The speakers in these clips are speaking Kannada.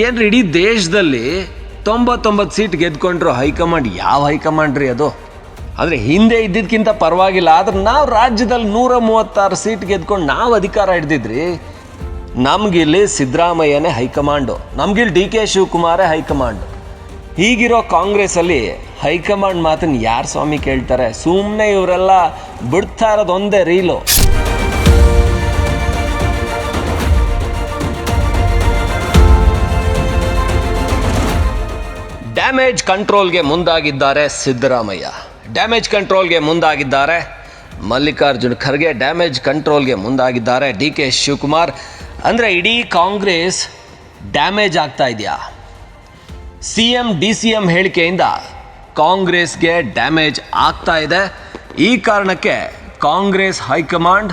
ಏನ್ರಿ ಇಡೀ ದೇಶದಲ್ಲಿ ತೊಂಬತ್ತೊಂಬತ್ತು ಸೀಟ್ ಗೆದ್ಕೊಂಡ್ರು ಹೈಕಮಾಂಡ್? ಯಾವ ಹೈಕಮಾಂಡ್ ರೀ ಅದು? ಆದರೆ ಹಿಂದೆ ಇದ್ದಿದ್ದಕ್ಕಿಂತ ಪರವಾಗಿಲ್ಲ. ಆದ್ರೆ ನಾವು ರಾಜ್ಯದಲ್ಲಿ ನೂರ ಮೂವತ್ತಾರು ಸೀಟ್ ಗೆದ್ಕೊಂಡು ನಾವು ಅಧಿಕಾರ ಹಿಡ್ದಿದ್ರಿ. ನಮ್ಗಿಲ್ಲಿ ಸಿದ್ದರಾಮಯ್ಯನೇ ಹೈಕಮಾಂಡು. ನಮ್ಗಿಲ್ಲಿ ಡಿ ಕೆ ಶಿವಕುಮಾರೇ ಹೈಕಮಾಂಡು. ಹೀಗಿರೋ ಕಾಂಗ್ರೆಸ್ಸಲ್ಲಿ ಹೈಕಮಾಂಡ್ ಮಾತನ್ನು ಯಾರು ಸ್ವಾಮಿ ಕೇಳ್ತಾರೆ? ಸುಮ್ಮನೆ ಇವರೆಲ್ಲ ಬಿಡ್ತಾ ಇರೋದು ಒಂದೇ ರೀಲು. ಡ್ಯಾಮೇಜ್ ಕಂಟ್ರೋಲ್ಗೆ ಮುಂದಾಗಿದ್ದಾರೆ ಸಿದ್ದರಾಮಯ್ಯ. ಡ್ಯಾಮೇಜ್ ಕಂಟ್ರೋಲ್ಗೆ ಮುಂದಾಗಿದ್ದಾರೆ ಮಲ್ಲಿಕಾರ್ಜುನ್ ಖರ್ಗೆ. ಡ್ಯಾಮೇಜ್ ಕಂಟ್ರೋಲ್ಗೆ ಮುಂದಾಗಿದ್ದಾರೆ ಡಿ ಕೆ ಶಿವಕುಮಾರ್. ಅಂದರೆ ಇಡೀ ಕಾಂಗ್ರೆಸ್ ಡ್ಯಾಮೇಜ್ ಆಗ್ತಾ ಇದೆಯಾ? C M D C M ಹೇಳಿಕೆಯಿಂದ ಕಾಂಗ್ರೆಸ್ಗೆ ಡ್ಯಾಮೇಜ್ ಆಗ್ತಾ ಇದೆ. ಈ ಕಾರಣಕ್ಕೆ ಕಾಂಗ್ರೆಸ್ ಹೈಕಮಾಂಡ್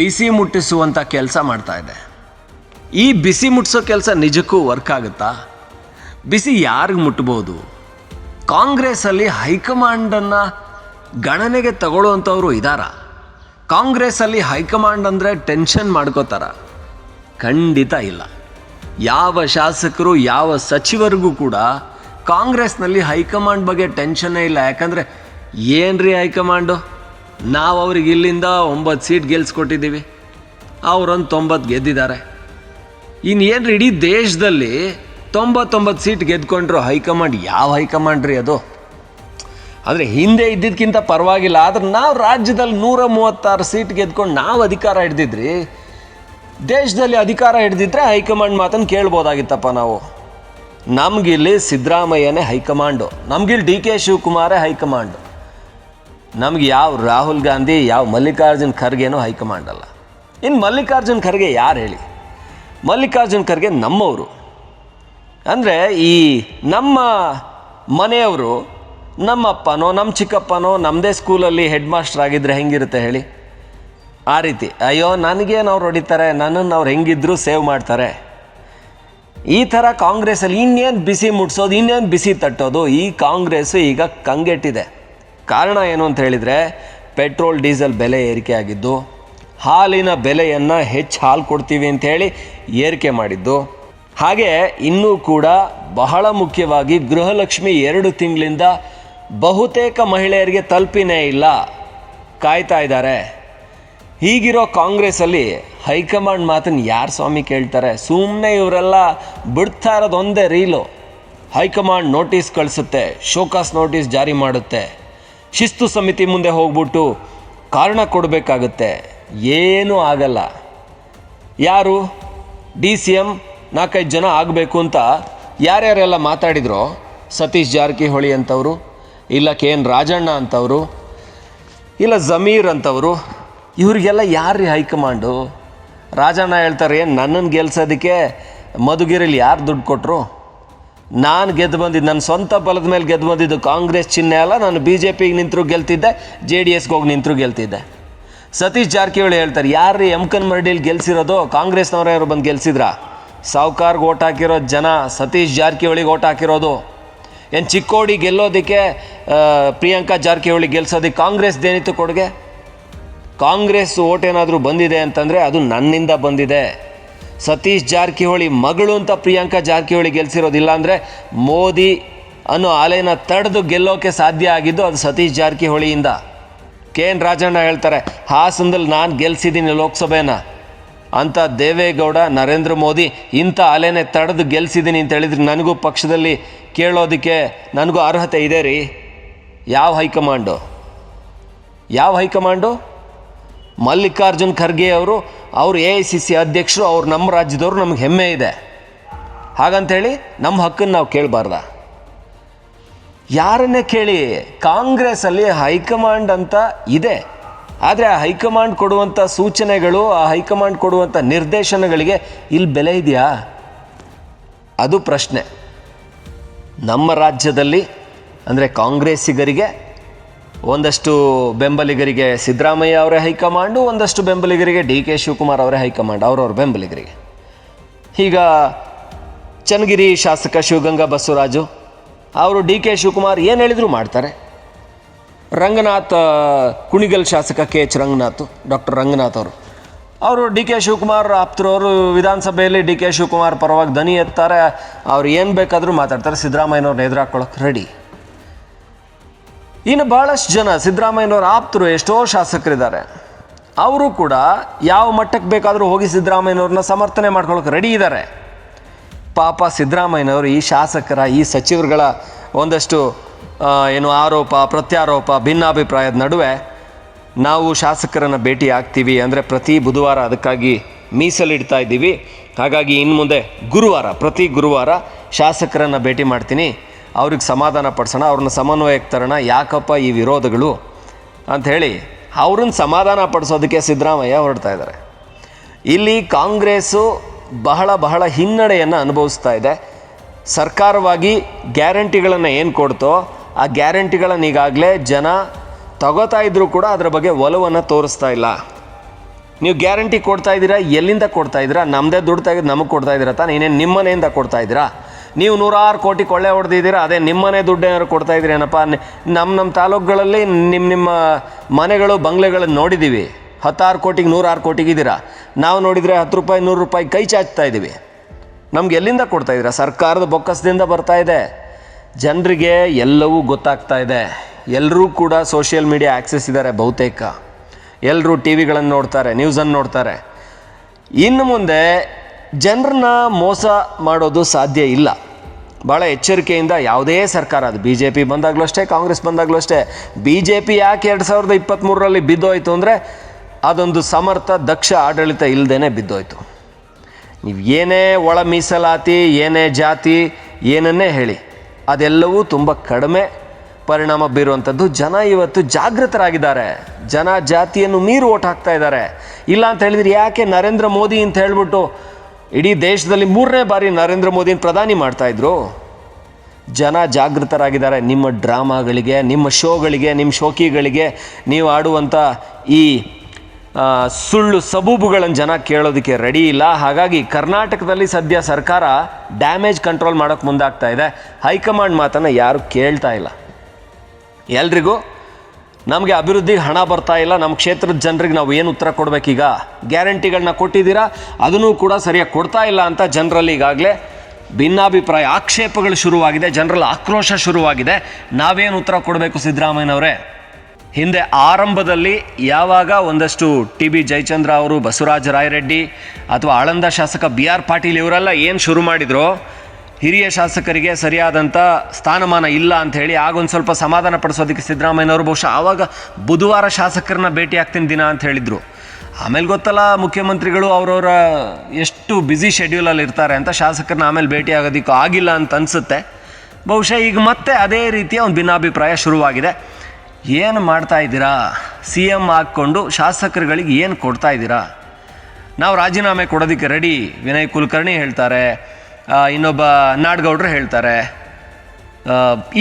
ಬಿಸಿ ಮುಟ್ಟಿಸುವಂಥ ಕೆಲಸ ಮಾಡ್ತಾ ಇದೆ. ಈ ಬಿಸಿ ಮುಟ್ಟಿಸೋ ಕೆಲಸ ನಿಜಕ್ಕೂ ವರ್ಕ್ ಆಗುತ್ತಾ? ಬಿಸಿ ಯಾರಿಗೆ ಮುಟ್ಬೋದು? ಕಾಂಗ್ರೆಸ್ಸಲ್ಲಿ ಹೈಕಮಾಂಡನ್ನು ಗಣನೆಗೆ ತಗೊಳ್ಳುವಂಥವ್ರು ಇದ್ದಾರಾ ಕಾಂಗ್ರೆಸ್ಸಲ್ಲಿ ಹೈಕಮಾಂಡ್ ಅಂದರೆ ಟೆನ್ಷನ್ ಮಾಡ್ಕೋತಾರ? ಖಂಡಿತ ಇಲ್ಲ. ಯಾವ ಶಾಸಕರು, ಯಾವ ಸಚಿವರಿಗೂ ಕೂಡ ಕಾಂಗ್ರೆಸ್ನಲ್ಲಿ ಹೈಕಮಾಂಡ್ ಬಗ್ಗೆ ಟೆನ್ಷನ್ನೇ ಇಲ್ಲ. ಯಾಕಂದರೆ ಏನ್ರಿ ಹೈಕಮಾಂಡು? ನಾವು ಅವ್ರಿಗೆ ಇಲ್ಲಿಂದ ಒಂಬತ್ತು ಸೀಟ್ ಗೆಲ್ಸ್ಕೊಟ್ಟಿದ್ದೀವಿ. ಅವರೊಂದು ತೊಂಬತ್ತು ಗೆದ್ದಿದ್ದಾರೆ. ಇನ್ನೇನು ಇಡೀ ದೇಶದಲ್ಲಿ ತೊಂಬತ್ತೊಂಬತ್ತು ಸೀಟ್ ಗೆದ್ಕೊಂಡ್ರು ಹೈಕಮಾಂಡ್, ಯಾವ ಹೈಕಮಾಂಡ್ ರೀ ಅದು? ಆದರೆ ಹಿಂದೆ ಇದ್ದಿದ್ದಕ್ಕಿಂತ ಪರವಾಗಿಲ್ಲ. ಆದ್ರೆ ನಾವು ರಾಜ್ಯದಲ್ಲಿ ನೂರ ಮೂವತ್ತಾರು ಸೀಟ್ ಗೆದ್ಕೊಂಡು ನಾವು ಅಧಿಕಾರ ಹಿಡ್ದಿದ್ರಿ. ದೇಶದಲ್ಲಿ ಅಧಿಕಾರ ಹಿಡ್ದಿದ್ರೆ ಹೈಕಮಾಂಡ್ ಮಾತನ್ನು ಕೇಳ್ಬೋದಾಗಿತ್ತಪ್ಪ ನಾವು. ನಮಗಿಲ್ಲಿ ಸಿದ್ದರಾಮಯ್ಯನೇ ಹೈಕಮಾಂಡು. ನಮಗಿಲ್ಲಿ ಡಿ ಕೆ ಶಿವಕುಮಾರೇ ಹೈಕಮಾಂಡ್. ನಮ್ಗೆ ಯಾವ ರಾಹುಲ್ ಗಾಂಧಿ, ಯಾವ ಮಲ್ಲಿಕಾರ್ಜುನ್ ಖರ್ಗೆನೂ ಹೈಕಮಾಂಡ್ ಅಲ್ಲ ಇನ್ನು ಮಲ್ಲಿಕಾರ್ಜುನ್ ಖರ್ಗೆ ಯಾರು ಹೇಳಿ? ಮಲ್ಲಿಕಾರ್ಜುನ್ ಖರ್ಗೆ ನಮ್ಮವರು. ಅಂದರೆ ಈ ನಮ್ಮ ಮನೆಯವರು ನಮ್ಮಪ್ಪನೋ ನಮ್ಮ ಚಿಕ್ಕಪ್ಪನೋ ನಮ್ಮದೇ ಸ್ಕೂಲಲ್ಲಿ ಹೆಡ್ ಮಾಸ್ಟರ್ ಆಗಿದ್ದರೆ ಹೆಂಗಿರುತ್ತೆ ಹೇಳಿ? ಆ ರೀತಿ. ಅಯ್ಯೋ, ನನಗೇನು ಅವ್ರು ಹೊಡಿತಾರೆ? ನನ್ನನ್ನು ಅವ್ರು ಹೆಂಗಿದ್ರು ಸೇವ್ ಮಾಡ್ತಾರೆ? ಈ ಥರ ಕಾಂಗ್ರೆಸ್ಸಲ್ಲಿ ಇನ್ನೇನು ಬಿಸಿ ಮುಟ್ಸೋದು, ಇನ್ನೇನು ಬಿಸಿ ತಟ್ಟೋದು, ಈ ಕಾಂಗ್ರೆಸ್ಸು ಈಗ ಕಂಗೆಟ್ಟಿದೆ. ಕಾರಣ ಏನು ಅಂತ ಹೇಳಿದರೆ, ಪೆಟ್ರೋಲ್, ಡೀಸೆಲ್ ಬೆಲೆ ಏರಿಕೆ ಆಗಿದ್ದು, ಹಾಲಿನ ಬೆಲೆಯನ್ನು ಹೆಚ್ಚು ಹಾಲು ಕೊಡ್ತೀವಿ ಅಂಥೇಳಿ ಏರಿಕೆ ಮಾಡಿದ್ದು. ಹಾಗೆ ಇನ್ನೂ ಕೂಡ ಬಹಳ ಮುಖ್ಯವಾಗಿ ಗೃಹಲಕ್ಷ್ಮಿ ಎರಡು ತಿಂಗಳಿಂದ ಬಹುತೇಕ ಮಹಿಳೆಯರಿಗೆ ತಲುಪಿನೇ ಇಲ್ಲ. ಕಾಯ್ತಾ ಇದ್ದಾರೆ. ಹೀಗಿರೋ ಕಾಂಗ್ರೆಸ್ಸಲ್ಲಿ ಹೈಕಮಾಂಡ್ ಮಾತನ್ನು ಯಾರು ಸ್ವಾಮಿ ಕೇಳ್ತಾರೆ? ಸುಮ್ಮನೆ ಇವರೆಲ್ಲ ಬಿಡ್ತಾ ಇರೋದು ಒಂದೇ ರೀಲು. ಹೈಕಮಾಂಡ್ ನೋಟಿಸ್ ಕಳಿಸುತ್ತೆ, ಶೋಕಾಸ್ ನೋಟಿಸ್ ಜಾರಿ ಮಾಡುತ್ತೆ. ಶಿಸ್ತು ಸಮಿತಿ ಮುಂದೆ ಹೋಗ್ಬಿಟ್ಟು ಕಾರಣ ಕೊಡಬೇಕಾಗುತ್ತೆ. ಏನೂ ಆಗಲ್ಲ. ಯಾರು? ಡಿ ಸಿ ಎಂ ನಾಲ್ಕೈದು ಜನ ಆಗಬೇಕು ಅಂತ ಯಾರ್ಯಾರೆಲ್ಲ ಮಾತಾಡಿದ್ರೋ ಸತೀಶ್ ಜಾರಕಿಹೊಳಿ ಅಂತವರು, ಇಲ್ಲ ಕೆ ಎನ್ ರಾಜಣ್ಣ ಅಂತವರು, ಇಲ್ಲ ಜಮೀರ್ ಅಂತವರು, ಇವ್ರಿಗೆಲ್ಲ ಯಾರ್ರೀ ಹೈಕಮಾಂಡು? ರಾಜಣ್ಣ ಹೇಳ್ತಾರೆ, ಏನು ನನ್ನನ್ನು ಗೆಲ್ಸೋದಕ್ಕೆ ಮಧುಗಿರಿಲಿ ಯಾರು ದುಡ್ಡು ಕೊಟ್ಟರು ನಾನು ಗೆದ್ದು ಬಂದಿದ್ದು ನನ್ನ ಸ್ವಂತ ಬಲದ ಮೇಲೆ ಗೆದ್ದು ಬಂದಿದ್ದು ಕಾಂಗ್ರೆಸ್ ಚಿಹ್ನೆ ಅಲ್ಲ, ನಾನು ಬಿ ಜೆ ಪಿಗೆ ನಿಂತರೂ ಗೆಲ್ತಿದ್ದೆ ಜೆ ಡಿ ಎಸ್ಗೆ ಹೋಗಿ ನಿಂತರೂ ಗೆಲ್ತಿದ್ದೆ. ಸತೀಶ್ ಜಾರಕಿಹೊಳಿ ಹೇಳ್ತಾರೆ ಯಾರ್ರೀ ಎಮ್ಕನ್ ಮರಡಿಲಿ ಗೆಲ್ಸಿರೋದು? ಕಾಂಗ್ರೆಸ್ನವ್ರು ಯಾರು ಬಂದು ಗೆಲ್ಸಿದ್ರಾ? ಸಾವ್ಕಾರ್ಗೆ ಓಟ್ ಹಾಕಿರೋ ಜನ, ಸತೀಶ್ ಜಾರಕಿಹೊಳಿಗೆ ಓಟ್ ಹಾಕಿರೋದು. ಏನು ಚಿಕ್ಕೋಡಿ ಗೆಲ್ಲೋದಕ್ಕೆ ಪ್ರಿಯಾಂಕಾ ಜಾರಕಿಹೊಳಿ ಗೆಲ್ಸೋದಕ್ಕೆ ಕಾಂಗ್ರೆಸ್ದೇನಿತ್ತು ಕೊಡುಗೆ? ಕಾಂಗ್ರೆಸ್ ಓಟ್ ಏನಾದರೂ ಬಂದಿದೆ ಅಂತಂದರೆ ಅದು ನನ್ನಿಂದ ಬಂದಿದೆ. ಸತೀಶ್ ಜಾರಕಿಹೊಳಿ ಮಗಳು ಅಂತ ಪ್ರಿಯಾಂಕಾ ಜಾರಕಿಹೊಳಿ ಗೆಲ್ಸಿರೋದಿಲ್ಲ ಅಂದರೆ ಮೋದಿ ಅನ್ನೋ ಅಲೆನ ತಡೆದು ಗೆಲ್ಲೋಕೆ ಸಾಧ್ಯ ಆಗಿದ್ದು ಅದು ಸತೀಶ್ ಜಾರಕಿಹೊಳಿಯಿಂದ. ಕೆ ಎನ್ ರಾಜಣ್ಣ ಹೇಳ್ತಾರೆ, ಹಾಸನದಲ್ಲಿ ನಾನು ಗೆಲ್ಸಿದ್ದೀನಿ ಲೋಕಸಭೆನ. ಅಂತ ದೇವೇಗೌಡ, ನರೇಂದ್ರ ಮೋದಿ ಇಂಥ ಅಲೆನೆ ತಡೆದು ಗೆಲ್ಸಿದ್ದೀನಿ ಅಂತ ಹೇಳಿದ್ರೆ ನನಗೂ ಪಕ್ಷದಲ್ಲಿ ಕೇಳೋದಕ್ಕೆ ನನಗೂ ಅರ್ಹತೆ ಇದೆ ರೀ. ಯಾವ ಹೈಕಮಾಂಡು? ಯಾವ ಹೈಕಮಾಂಡು? ಮಲ್ಲಿಕಾರ್ಜುನ್ ಖರ್ಗೆ ಅವರು ಅವರು ಎ ಐ ಸಿ ಸಿ ಅಧ್ಯಕ್ಷರು, ಅವ್ರು ನಮ್ಮ ರಾಜ್ಯದವರು ನಮ್ಗೆ ಹೆಮ್ಮೆ ಇದೆ. ಹಾಗಂತೇಳಿ ನಮ್ಮ ಹಕ್ಕನ್ನು ನಾವು ಕೇಳಬಾರ್ದ. ಯಾರನ್ನೇ ಕೇಳಿ, ಕಾಂಗ್ರೆಸ್ಸಲ್ಲಿ ಹೈಕಮಾಂಡ್ ಅಂತ ಇದೆ. ಆದರೆ ಆ ಹೈಕಮಾಂಡ್ ಕೊಡುವಂಥ ಸೂಚನೆಗಳು, ಆ ಹೈಕಮಾಂಡ್ ಕೊಡುವಂಥ ನಿರ್ದೇಶನಗಳಿಗೆ ಇಲ್ಲಿ ಬೆಲೆ ಇದೆಯಾ? ಅದು ಪ್ರಶ್ನೆ. ನಮ್ಮ ರಾಜ್ಯದಲ್ಲಿ, ಅಂದರೆ ಕಾಂಗ್ರೆಸ್ಸಿಗರಿಗೆ, ಒಂದಷ್ಟು ಬೆಂಬಲಿಗರಿಗೆ ಸಿದ್ದರಾಮಯ್ಯ ಅವರೇ ಹೈಕಮಾಂಡು, ಒಂದಷ್ಟು ಬೆಂಬಲಿಗರಿಗೆ ಡಿ ಕೆ ಶಿವಕುಮಾರ್ ಅವರೇ ಹೈಕಮಾಂಡ್, ಅವರವ್ರ ಬೆಂಬಲಿಗರಿಗೆ. ಈಗ ಚನ್ನಗಿರಿ ಶಾಸಕ ಶಿವಗಂಗಾ ಬಸವರಾಜು, ಅವರು ಡಿ ಕೆ ಶಿವಕುಮಾರ್ ಏನು ಹೇಳಿದರೂ ಮಾಡ್ತಾರೆ? ರಂಗನಾಥ್, ಕುಣಿಗಲ್ ಶಾಸಕ K H Ranganath, doctor Ranganath ಅವರು. ಅವರು ಡಿ ಕೆ ಶಿವಕುಮಾರ್ ಆಪ್ತರವರು ವಿಧಾನಸಭೆಯಲ್ಲಿ ಡಿ ಕೆ ಶಿವಕುಮಾರ್ ಪರವಾಗಿ ದನಿ ಎತ್ತಾರೆ. ಅವ್ರು ಏನು ಬೇಕಾದರೂ ಮಾತಾಡ್ತಾರೆ. ಸಿದ್ದರಾಮಯ್ಯನವ್ರನ್ನ ಎದುರಾಕೊಳ್ಳೋಕೆ ರೆಡಿ. ಇನ್ನು ಭಾಳಷ್ಟು ಜನ ಸಿದ್ದರಾಮಯ್ಯನವ್ರ ಆಪ್ತರು ಎಷ್ಟೋ ಶಾಸಕರಿದ್ದಾರೆ. ಅವರು ಕೂಡ ಯಾವ ಮಟ್ಟಕ್ಕೆ ಬೇಕಾದರೂ ಹೋಗಿ ಸಿದ್ದರಾಮಯ್ಯನವ್ರನ್ನ ಸಮರ್ಥನೆ ಮಾಡ್ಕೊಳ್ಳೋಕೆ ರೆಡಿ ಇದ್ದಾರೆ ಪಾಪ ಸಿದ್ದರಾಮಯ್ಯನವರು ಈ ಶಾಸಕರ, ಈ ಸಚಿವರುಗಳ ಒಂದಷ್ಟು ಏನು ಆರೋಪ, ಪ್ರತ್ಯಾರೋಪ, ಭಿನ್ನಾಭಿಪ್ರಾಯದ ನಡುವೆ ನಾವು ಶಾಸಕರನ್ನು ಭೇಟಿ ಆಗ್ತೀವಿ ಅಂದರೆ ಪ್ರತಿ ಬುಧವಾರ ಅದಕ್ಕಾಗಿ ಮೀಸಲಿಡ್ತಾ ಇದ್ದೀವಿ. ಹಾಗಾಗಿ ಇನ್ನು ಮುಂದೆ ಗುರುವಾರ, ಪ್ರತಿ ಗುರುವಾರ ಶಾಸಕರನ್ನು ಭೇಟಿ ಮಾಡ್ತೀನಿ. ಅವ್ರಿಗೆ ಸಮಾಧಾನ ಪಡಿಸೋಣ, ಅವ್ರನ್ನ ಸಮನ್ವಯಕ್ಕೆ ತರೋಣ ಯಾಕಪ್ಪ ಈ ವಿರೋಧಗಳು? ಅಂಥೇಳಿ ಅವ್ರನ್ನ ಸಮಾಧಾನ ಪಡಿಸೋದಕ್ಕೆ ಸಿದ್ದರಾಮಯ್ಯ ಹೊರಡ್ತಾ ಇದ್ದಾರೆ. ಇಲ್ಲಿ ಕಾಂಗ್ರೆಸ್ಸು ಬಹಳ ಬಹಳ ಹಿನ್ನಡೆಯನ್ನು ಅನುಭವಿಸ್ತಾ ಇದೆ. ಸರ್ಕಾರವಾಗಿ ಗ್ಯಾರಂಟಿಗಳನ್ನು ಏನು ಕೊಡ್ತೋ, ಆ ಗ್ಯಾರಂಟಿಗಳನ್ನು ಈಗಾಗಲೇ ಜನ ತಗೋತಾ ಇದ್ದರೂ ಕೂಡ ಅದರ ಬಗ್ಗೆ ಒಲವನ್ನು ತೋರಿಸ್ತಾ ಇಲ್ಲ. ನೀವು ಗ್ಯಾರಂಟಿ ಕೊಡ್ತಾ ಇದ್ದೀರಾ, ಎಲ್ಲಿಂದ ಕೊಡ್ತಾ ಇದ್ದೀರಾ? ನಮ್ಮದೇ ದುಡ್ಡು ತೆಗೆದು ನಮಗೆ ಕೊಡ್ತಾ ಇದ್ದೀರಾ ತಾನೇ? ಏನೇನು ನಿಮ್ಮನೆಯಿಂದ ಕೊಡ್ತಾ ಇದ್ದೀರಾ? ನೀವು ನೂರಾರು ಕೋಟಿ ಕೊಳ್ಳೆ ಹೊಡೆದಿದ್ದೀರಾ ಅದೇ ನಿಮ್ಮನೆ ದುಡ್ಡು ಏನಾರು ಕೊಡ್ತಾ ಇದ್ದೀರೇನಪ್ಪ ನಮ್ಮ ನಮ್ಮ ತಾಲೂಕುಗಳಲ್ಲಿ ನಿಮ್ಮ ನಿಮ್ಮ ಮನೆಗಳು ಬಂಗ್ಲೆಗಳನ್ನು ನೋಡಿದ್ದೀವಿ ಹತ್ತಾರು ಕೋಟಿಗೆ ನೂರಾರು ಕೋಟಿಗಿದ್ದೀರಾ ನಾವು ನೋಡಿದರೆ ಹತ್ತು ರೂಪಾಯಿ, ನೂರು ರೂಪಾಯಿ ಕೈ ಚಾಚ್ತಾ ಇದ್ದೀವಿ. ನಮ್ಗೆ ಎಲ್ಲಿಂದ ಕೊಡ್ತಾ ಇದ್ದೀರಾ? ಸರ್ಕಾರದ ಬೊಕ್ಕಸದಿಂದ ಬರ್ತಾ ಇದೆ. ಜನರಿಗೆ ಎಲ್ಲವೂ ಗೊತ್ತಾಗ್ತಾ ಇದೆ. ಎಲ್ಲರೂ ಕೂಡ ಸೋಷಿಯಲ್ ಮೀಡಿಯಾ ಆ್ಯಕ್ಸೆಸ್ ಇದ್ದಾರೆ ಬಹುತೇಕ. ಎಲ್ಲರೂ ಟಿ ವಿಗಳನ್ನು ನೋಡ್ತಾರೆ, ನ್ಯೂಸನ್ನು ನೋಡ್ತಾರೆ. ಇನ್ನು ಮುಂದೆ ಜನರನ್ನ ಮೋಸ ಮಾಡೋದು ಸಾಧ್ಯ ಇಲ್ಲ. ಭಾಳ ಎಚ್ಚರಿಕೆಯಿಂದ ಯಾವುದೇ ಸರ್ಕಾರ, ಅದು ಬಿ ಜೆ ಪಿ ಬಂದಾಗಲೂ ಅಷ್ಟೇ, ಕಾಂಗ್ರೆಸ್ ಬಂದಾಗಲೂ ಅಷ್ಟೇ ಬಿ ಜೆ ಪಿ ಯಾಕೆ ಎರಡು ಸಾವಿರದ ಇಪ್ಪತ್ತ್ಮೂರರಲ್ಲಿ ಬಿದ್ದೋಯ್ತು ಅಂದರೆ ಅದೊಂದು ಸಮರ್ಥ ದಕ್ಷ ಆಡಳಿತ ಇಲ್ಲದೇ ಬಿದ್ದೋಯ್ತು. ನೀವು ಏನೇ ಒಳ ಮೀಸಲಾತಿ, ಏನೇ ಜಾತಿ, ಏನನ್ನೇ ಹೇಳಿ, ಅದೆಲ್ಲವೂ ತುಂಬ ಕಡಿಮೆ ಪರಿಣಾಮ ಬೀರುವಂಥದ್ದು. ಜನ ಇವತ್ತು ಜಾಗೃತರಾಗಿದ್ದಾರೆ. ಜನ ಜಾತಿಯನ್ನು ಮೀರು ಓಟ್ ಹಾಕ್ತಾ ಇದ್ದಾರೆ. ಇಲ್ಲ ಅಂತ ಹೇಳಿದ್ರೆ ಯಾಕೆ ನರೇಂದ್ರ ಮೋದಿ ಅಂತ ಹೇಳ್ಬಿಟ್ಟು ಇಡೀ ದೇಶದಲ್ಲಿ ಮೂರನೇ ಬಾರಿ ನರೇಂದ್ರ ಮೋದಿನ ಪ್ರಧಾನಿ ಮಾಡ್ತಾ ಇದ್ರು? ಜನ ಜಾಗೃತರಾಗಿದ್ದಾರೆ. ನಿಮ್ಮ ಡ್ರಾಮಾಗಳಿಗೆ, ನಿಮ್ಮ ಶೋಗಳಿಗೆ, ನಿಮ್ಮ ಶೋಕಿಗಳಿಗೆ ನೀವು ಆಡುವಂಥ ಈ ಸುಳ್ಳು ಸಬೂಬುಗಳನ್ನು ಜನ ಕೇಳೋದಕ್ಕೆ ರೆಡಿ ಇಲ್ಲ. ಹಾಗಾಗಿ ಕರ್ನಾಟಕದಲ್ಲಿ ಸದ್ಯ ಸರ್ಕಾರ ಡ್ಯಾಮೇಜ್ ಕಂಟ್ರೋಲ್ ಮಾಡೋಕ್ಕೆ ಮುಂದಾಗ್ತಾ ಇದೆ. ಹೈಕಮಾಂಡ್ ಮಾತನ್ನು ಯಾರು ಕೇಳ್ತಾ ಇಲ್ಲ. ಎಲ್ರಿಗೂ ನಮಗೆ ಅಭಿವೃದ್ಧಿಗೆ ಹಣ ಬರ್ತಾ ಇಲ್ಲ. ನಮ್ಮ ಕ್ಷೇತ್ರದ ಜನರಿಗೆ ನಾವು ಏನು ಉತ್ತರ ಕೊಡಬೇಕೀಗ? ಗ್ಯಾರಂಟಿಗಳನ್ನ ಕೊಟ್ಟಿದ್ದೀರಾ? ಅದನ್ನು ಕೂಡ ಸರಿಯಾಗಿ ಕೊಡ್ತಾ ಇಲ್ಲ ಅಂತ ಜನರಲ್ಲಿ ಈಗಾಗಲೇ ಭಿನ್ನಾಭಿಪ್ರಾಯ, ಆಕ್ಷೇಪಗಳು ಶುರುವಾಗಿದೆ. ಜನರಲ್ಲಿ ಆಕ್ರೋಶ ಶುರುವಾಗಿದೆ. ನಾವೇನು ಉತ್ತರ ಕೊಡಬೇಕು ಸಿದ್ದರಾಮಯ್ಯನವರೇ? ಹಿಂದೆ ಆರಂಭದಲ್ಲಿ ಯಾವಾಗ ಒಂದಷ್ಟು ಟಿ ಬಿ ಜಯಚಂದ್ರ ಅವರು, ಬಸವರಾಜ ರಾಯರೆಡ್ಡಿ ಅಥವಾ ಆಳಂದ ಶಾಸಕ ಬಿ ಆರ್ ಪಾಟೀಲ್ ಇವರೆಲ್ಲ ಏನು ಶುರು ಮಾಡಿದ್ರು, ಹಿರಿಯ ಶಾಸಕರಿಗೆ ಸರಿಯಾದಂಥ ಸ್ಥಾನಮಾನ ಇಲ್ಲ ಅಂತ ಹೇಳಿ ಆಗೊಂದು ಸ್ವಲ್ಪ ಸಮಾಧಾನ ಪಡಿಸೋದಕ್ಕೆ ಸಿದ್ದರಾಮಯ್ಯನವರು ಬಹುಶಃ ಆವಾಗ ಬುಧವಾರ ಶಾಸಕರನ್ನ ಭೇಟಿ ಆಗ್ತೀನಿ ದಿನ ಅಂತ ಹೇಳಿದರು. ಆಮೇಲೆ ಗೊತ್ತಲ್ಲ, ಮುಖ್ಯಮಂತ್ರಿಗಳು ಅವರವರ ಎಷ್ಟು ಬ್ಯುಸಿ ಶೆಡ್ಯೂಲಲ್ಲಿ ಇರ್ತಾರೆ ಅಂತ ಶಾಸಕರನ್ನ ಆಮೇಲೆ ಭೇಟಿ ಆಗೋದಕ್ಕೂ ಆಗಿಲ್ಲ ಅಂತ ಅನಿಸುತ್ತೆ. ಬಹುಶಃ ಈಗ ಮತ್ತೆ ಅದೇ ರೀತಿಯ ಒಂದು ಭಿನ್ನಾಭಿಪ್ರಾಯ ಶುರುವಾಗಿದೆ. ಏನು ಮಾಡ್ತಾ ಇದ್ದೀರಾ? ಸಿ ಎಂ ಹಾಕ್ಕೊಂಡು ಶಾಸಕರುಗಳಿಗೆ ಏನು ಕೊಡ್ತಾ ಇದ್ದೀರಾ? ನಾವು ರಾಜೀನಾಮೆ ಕೊಡೋದಕ್ಕೆ ರೆಡಿ ವಿನಯ್ ಕುಲಕರ್ಣಿ ಹೇಳ್ತಾರೆ. ಇನ್ನೊಬ್ಬ ನಾಡ್ಗೌಡ್ರು ಹೇಳ್ತಾರೆ.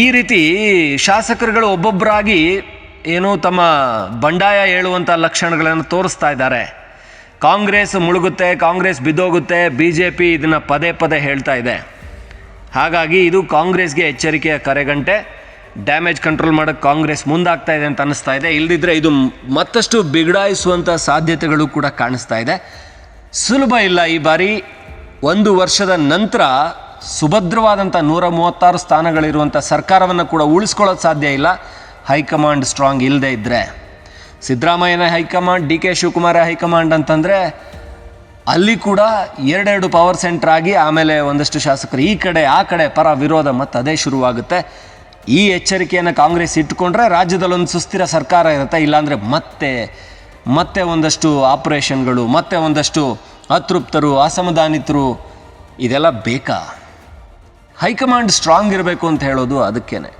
ಈ ರೀತಿ ಶಾಸಕರುಗಳು ಒಬ್ಬೊಬ್ಬರಾಗಿ ಏನು ತಮ್ಮ ಬಂಡಾಯ ಹೇಳುವಂಥ ಲಕ್ಷಣಗಳನ್ನು ತೋರಿಸ್ತಾ ಇದ್ದಾರೆ. ಕಾಂಗ್ರೆಸ್ ಮುಳುಗುತ್ತೆ, ಕಾಂಗ್ರೆಸ್ ಬಿದ್ದೋಗುತ್ತೆ ಬಿ ಜೆ ಪಿ ಇದನ್ನು ಪದೇ ಪದೇ ಹೇಳ್ತಾ ಇದೆ. ಹಾಗಾಗಿ ಇದು ಕಾಂಗ್ರೆಸ್ಗೆ ಎಚ್ಚರಿಕೆಯ ಕರೆಗಂಟೆ. ಡ್ಯಾಮೇಜ್ ಕಂಟ್ರೋಲ್ ಮಾಡೋಕ್ಕೆ ಕಾಂಗ್ರೆಸ್ ಮುಂದಾಗ್ತಾ ಇದೆ ಅಂತ ಅನ್ನಿಸ್ತಾ ಇದೆ. ಇಲ್ಲದಿದ್ದರೆ ಇದು ಮತ್ತಷ್ಟು ಬಿಗಡಾಯಿಸುವಂಥ ಸಾಧ್ಯತೆಗಳು ಕೂಡ ಕಾಣಿಸ್ತಾ ಇದೆ. ಸುಲಭ ಇಲ್ಲ ಈ ಬಾರಿ ಒಂದು ವರ್ಷದ ನಂತರ ಸುಭದ್ರವಾದಂಥ ನೂರ ಮೂವತ್ತಾರು ಸ್ಥಾನಗಳಿರುವಂಥ ಸರ್ಕಾರವನ್ನು ಕೂಡ ಉಳಿಸ್ಕೊಳ್ಳೋದು ಸಾಧ್ಯ ಇಲ್ಲ. ಹೈಕಮಾಂಡ್ ಸ್ಟ್ರಾಂಗ್ ಇಲ್ಲದೆ ಇದ್ದರೆ ಸಿದ್ದರಾಮಯ್ಯನ high command, D K Shivakumara high command ಅಂತಂದರೆ ಅಲ್ಲಿ ಕೂಡ ಎರಡೆರಡು ಪವರ್ ಸೆಂಟರ್ ಆಗಿ ಆಮೇಲೆ ಒಂದಷ್ಟು ಶಾಸಕರು ಈ ಕಡೆ, ಆ ಕಡೆ ಪರ ವಿರೋಧ ಮತ್ತು ಅದೇ ಶುರುವಾಗುತ್ತೆ. ಈ ಎಚ್ಚರಿಕೆಯನ್ನು ಕಾಂಗ್ರೆಸ್ ಇಟ್ಟುಕೊಂಡ್ರೆ ರಾಜ್ಯದಲ್ಲೊಂದು ಸುಸ್ಥಿರ ಸರ್ಕಾರ ಇರುತ್ತೆ, ಇಲ್ಲಾಂದರೆ ಮತ್ತೆ ಮತ್ತೆ ಒಂದಷ್ಟು ಆಪರೇಷನ್ಗಳು, ಮತ್ತೆ ಒಂದಷ್ಟು ಅತೃಪ್ತರು, ಅಸಮಾಧಾನಿತರು, ಇದೆಲ್ಲ ಬೇಕಾ? ಹೈಕಮಾಂಡ್ ಸ್ಟ್ರಾಂಗ್ ಇರಬೇಕು ಅಂತ ಹೇಳೋದು ಅದಕ್ಕೇನೆ.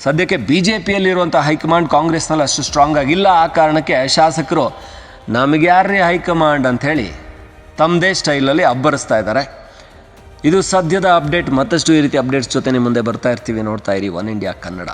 ಸದ್ಯಕ್ಕೆ ಬಿ ಜೆ ಪಿಯಲ್ಲಿರುವಂಥ ಹೈಕಮಾಂಡ್ ಕಾಂಗ್ರೆಸ್ನಲ್ಲಿ ಅಷ್ಟು ಸ್ಟ್ರಾಂಗ್ ಆಗಿಲ್ಲ. ಆ ಕಾರಣಕ್ಕೆ ಶಾಸಕರು, ನಮಗೆ ಹೈಕಮಾಂಡ್ ಅಂಥೇಳಿ ತಮ್ಮದೇ ಸ್ಟೈಲಲ್ಲಿ ಅಬ್ಬರಿಸ್ತಾ ಇದ್ದಾರೆ. ಇದು ಸದ್ಯದ ಅಪ್ಡೇಟ್, ಮತ್ತಷ್ಟು ಈ ರೀತಿ ಅಪ್ಡೇಟ್ಸ್ ಜೊತೆ ನಿಮ್ಮ ಮುಂದೆ ಬರ್ತಾ ಇರ್ತೀವಿ ನೋಡ್ತಾ ಇರಿ ಒನ್ ಇಂಡಿಯಾ ಕನ್ನಡ.